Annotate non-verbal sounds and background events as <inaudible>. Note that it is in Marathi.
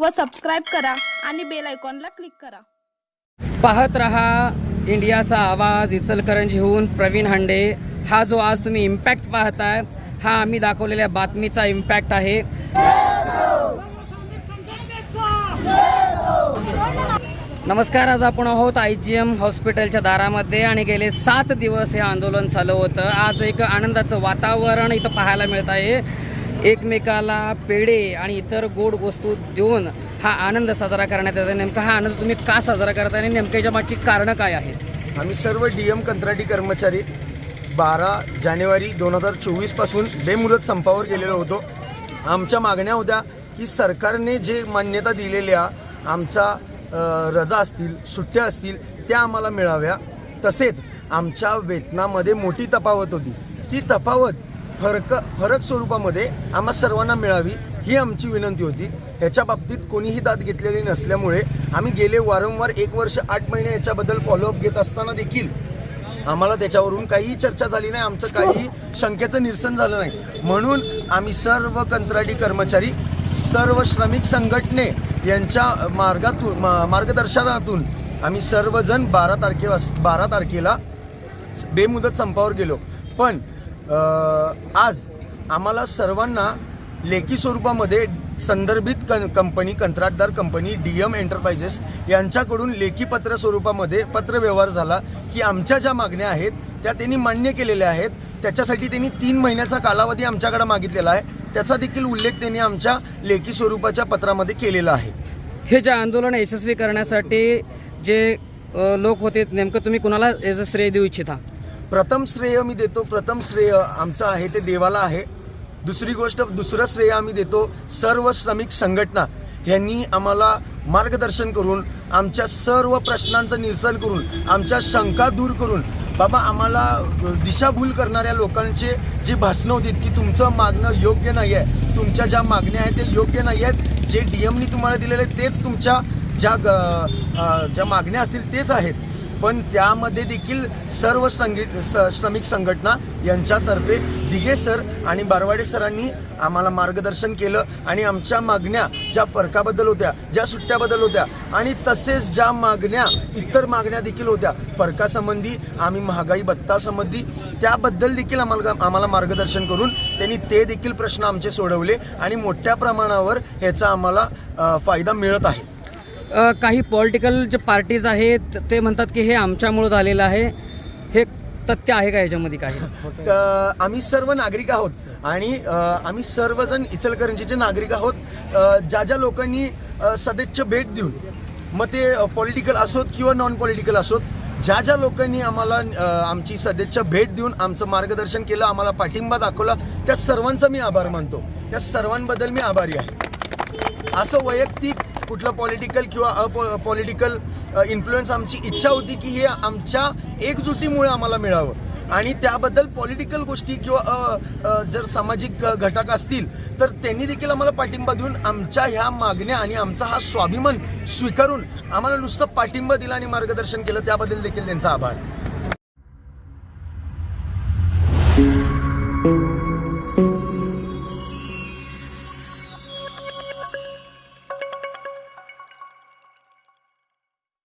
व सबस्क्राईब करा आणि बेल आयकॉनला क्लिक करा. पाहत रहा इंडियाचा आवाज इचलकरंजीहून प्रवीण हांडे. हा जो आज तुम्ही इम्पॅक्ट पाहताय हा आम्ही दाखवलेल्या बातमीचा इम्पॅक्ट आहे. नमस्कार आज आपण आहोत आय जी एम हॉस्पिटलच्या दारामध्ये आणि गेले सात दिवस हे आंदोलन चालू होतं. आज एक आनंदाचं वातावरण इथं पाहायला मिळत आहे. एकमेकाला पेढे आणि इतर गोड वस्तू देऊन हा आनंद साजरा करण्यात येतो. नेमका हा आनंद तुम्ही का साजरा करता आणि नेमक्याच्या मागची कारणं काय आहेत? आम्ही सर्व डी एम कंत्राटी कर्मचारी बारा जानेवारी दोन हजार चोवीसपासून बेमुदत संपावर गेलेलो होतो. आमच्या मागण्या होत्या की सरकारने जे मान्यता दिलेल्या आमचा रजा असतील सुट्ट्या असतील त्या आम्हाला मिळाव्या. तसेच आमच्या वेतनामध्ये मोठी तफावत होती. ती तफावत फरक फरक स्वरूपामध्ये आम्हा सर्वांना मिळावी ही आमची विनंती होती. याच्या बाबतीत कोणीही दाद घेतलेली नसल्यामुळे आम्ही गेले वारंवार एक वर्ष आठ महिने याच्याबद्दल फॉलोअप घेत असताना देखील आम्हाला त्याच्यावरून काहीही चर्चा झाली नाही. आमचं काही शंकेचं निरसन झालं नाही. म्हणून आम्ही सर्व कंत्राटी कर्मचारी सर्व श्रमिक संघटने यांच्या मार्गातून मा- मार्गदर्शनातून आम्ही सर्वजण बारा तारखे बारा तारखेला बेमुदत संपावर गेलो. पण आज आम्हाला सर्वांना लेखी स्वरूपामध्ये संदर्भित कं कंपनी कंत्राटदार कंपनी डी एम एंटरप्राइजेस यांच्याकडून लेखी पत्र स्वरूपामध्ये पत्रव्यवहार झाला की आमच्या ज्या मागण्या आहेत त्या त्यांनी मान्य केलेल्या आहेत. त्याच्यासाठी त्यांनी तीन महिन्याचा कालावधी आमच्याकडे मागितलेला आहे. त्याचा देखील उल्लेख त्यांनी आमच्या लेखी स्वरूपाच्या पत्रामध्ये केलेला आहे. हे जे आंदोलन यशस्वी करण्यासाठी जे लोक होते नेमकं तुम्ही कुणाला याचं श्रेय देऊ इच्छिता? प्रथम श्रेय मी देतो प्रथम श्रेय आमचं आहे ते देवाला आहे. दुसरी गोष्ट दुसरं श्रेय आम्ही देतो सर्व श्रमिक संघटना ह्यांनी आम्हाला मार्गदर्शन करून आमच्या सर्व प्रश्नांचं निरसन करून आमच्या शंका दूर करून बाबा आम्हाला दिशाभूल करणाऱ्या लोकांचे जे भाषणं होती की तुमचं मागणं योग्य नाही आहे तुमच्या ज्या मागण्या आहेत ते योग्य नाही आहेत जे डी एमनी तुम्हाला दिलेले तेच तुमच्या ज्या ग- ज्या मागण्या असतील तेच आहेत. पण त्यामध्ये देखील सर्व संगी स- श्रमिक संघटना यांच्यातर्फे दिघे सर आणि बारवाडे सरांनी आम्हाला मार्गदर्शन केलं आणि आमच्या मागण्या ज्या फरकाबद्दल होत्या ज्या सुट्ट्याबद्दल होत्या आणि तसेच ज्या मागण्या इतर मागण्या देखील होत्या फरकासंबंधी आम्ही महागाई भत्तासंबंधी त्याबद्दल देखील आम्हाला आम्हाला मार्गदर्शन करून त्यांनी ते देखील प्रश्न आमचे सोडवले आणि मोठ्या प्रमाणावर ह्याचा आम्हाला फायदा मिळत आहे. काही पॉलिटिकल जे पार्टीज आहेत ते म्हणतात की हे आमच्यामुळं झालेलं आहे. हे तथ्य आहे का याच्यामध्ये काही? <laughs> आम्ही सर्व नागरिक आहोत आणि आम्ही सर्वजण इचलकरंजीचे नागरिक आहोत. ज्या ज्या लोकांनी अ, भेट देऊन मग ते पॉलिटिकल असोत किंवा नॉन पॉलिटिकल असोत ज्या ज्या लोकांनी आम्हाला आमची सदिच्छा भेट देऊन आमचं मार्गदर्शन केलं आम्हाला पाठिंबा दाखवला त्या सर्वांचा मी आभार मानतो. त्या सर्वांबद्दल मी आभारी आहे. असं वैयक्तिक कुठलं पॉलिटिकल किंवा अपॉ पॉलिटिकल इन्फ्लुएन्स आमची इच्छा होती की हे आमच्या एकजुटीमुळे आम्हाला मिळावं. आणि त्याबद्दल पॉलिटिकल गोष्टी किंवा जर सामाजिक घटक असतील तर त्यांनी देखील आम्हाला पाठिंबा देऊन आमच्या ह्या मागण्या आणि आमचा हा स्वाभिमान स्वीकारून आम्हाला नुसतं पाठिंबा दिला आणि मार्गदर्शन केलं त्याबद्दल देखील त्यांचा आभार.